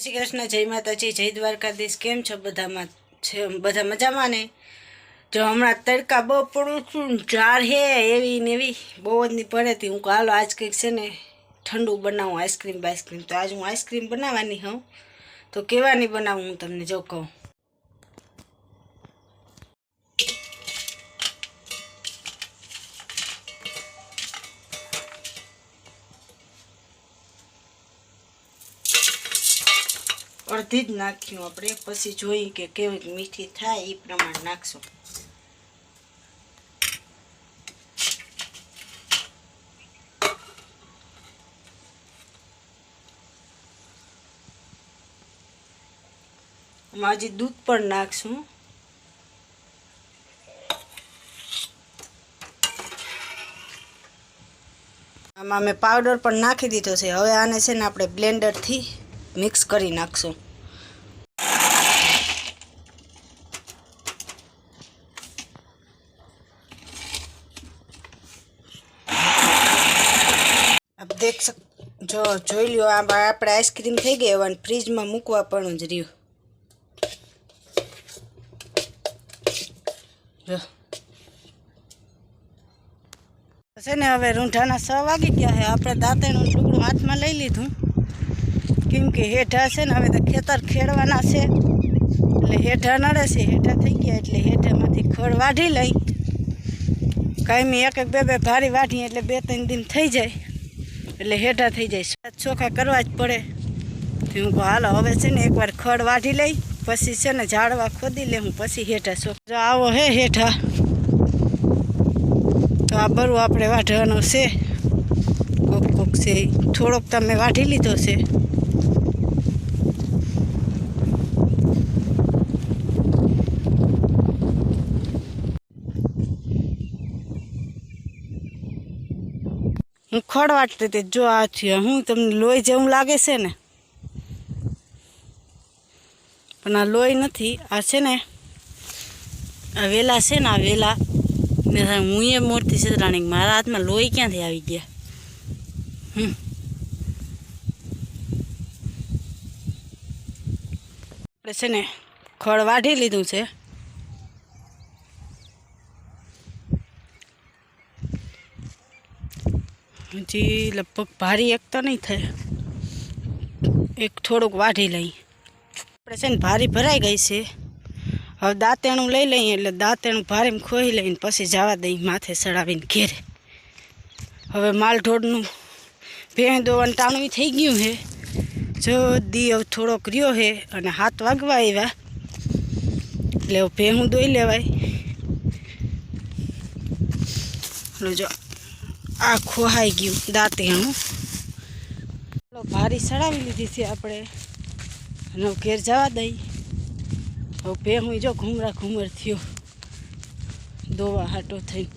શ્રી કૃષ્ણ, જય માતાજી, જય દ્વારકાધીશ. કેમ છો બધામાં? છે બધા મજામાં ને? જો હમણાં તડકા બહુ પડું છું ને હે એવી ને એવી. બહુ જ નહીં પડે હતી હું હાલો, આજ કંઈક છે ને, ઠંડુ બનાવું આઈસ્ક્રીમ બાઈસ્ક્રીમ તો આજ હું આઈસ્ક્રીમ બનાવવાની હોઉં. તો કેવાની બનાવું હું તમને, જો કહું. અડધી જ નાખ્યું. આપણે પછી જોઈએ કે કેવી મીઠી થાય એ પ્રમાણે નાખશું. હજી દૂધ પણ નાખશું. આમાં મેં પાવડર પણ નાખી દીધો છે. હવે આને છે ને આપણે બ્લેન્ડરથી મિક્સ કરી નાખશું. દેખ સક, જો જોઈ લ્યો, આ આપણે આઈસ્ક્રીમ થઈ ગઈ અને ફ્રીજમાં મૂકવા પણ જ રહ્યું. જો. છે ને હવે રૂંઢાના છ વાગી ગયા છે. આપણે દાંતેનું ટુકડું હાથમાં લઈ લીધું. કેમ કે હેઠા છે ને હવે તો ખેતર ખેડવાના છે. એટલે હેઠા નડે છે. હેઠા થઈ ગયા એટલે હેઠામાંથી ખોળ વાઢી લઈ. કાયમી એક એક બે બે ભારી વાઢી એટલે બે ત્રણ દિન થઈ જાય. એટલે હેઠા થઈ જાય. ચોખા કરવા જ પડે. તો હું હાલો, હવે છે ને એકવાર ખડ વાઢી લઈ, પછી છે ને ઝાડવા ખોદી લે, હું પછી હેઠા ચોખા. આવો હે હેઠા. તો આ બરું આપણે વાઢવાનો છે. કોક કોક છે થોડોક તમે વાઢી લીધો છે. હું ખડ વાટતી હતી, જો આ થયું, હું તમને લોહી જેવું લાગે છે ને? પણ આ લોહી નથી, આ છે ને, આ વેલા છે ને, આ વેલા. ને હું એ મોરતી છે રાણી મારા હાથમાં લોહી ક્યાંથી આવી ગયા? હમ. આપણે છે ને ખડ વાઢી લીધું છે. હજી લગભગ ભારી એક તો નહીં થાય. એક થોડુંક વાઢી લઈ. આપણે છે ને ભારી ભરાઈ ગઈ છે. હવે દાંતેણું લઈ લઈએ એટલે દાંતેણું ભારે ખોઈ લઈને પછી જવા દઈ માથે ચડાવીને ઘેરે. હવે માલઢોળનું ભેણ દોવાનું ટાણું થઈ ગયું છે. જો દી હવે થોડોક રહ્યો છે અને હાથ વાગવા આવ્યા. એટલે ભેહું દોઈ લેવાય. જો. આ ખોહાઈ ગયું દાંતેણું ભારી ચડાવી લીધી છે આપણે. અને ઘેર જવા દઈ. હવે ભેહું જો ઘૂમરા ઘૂમર થયો. દોવા હાટો થઈ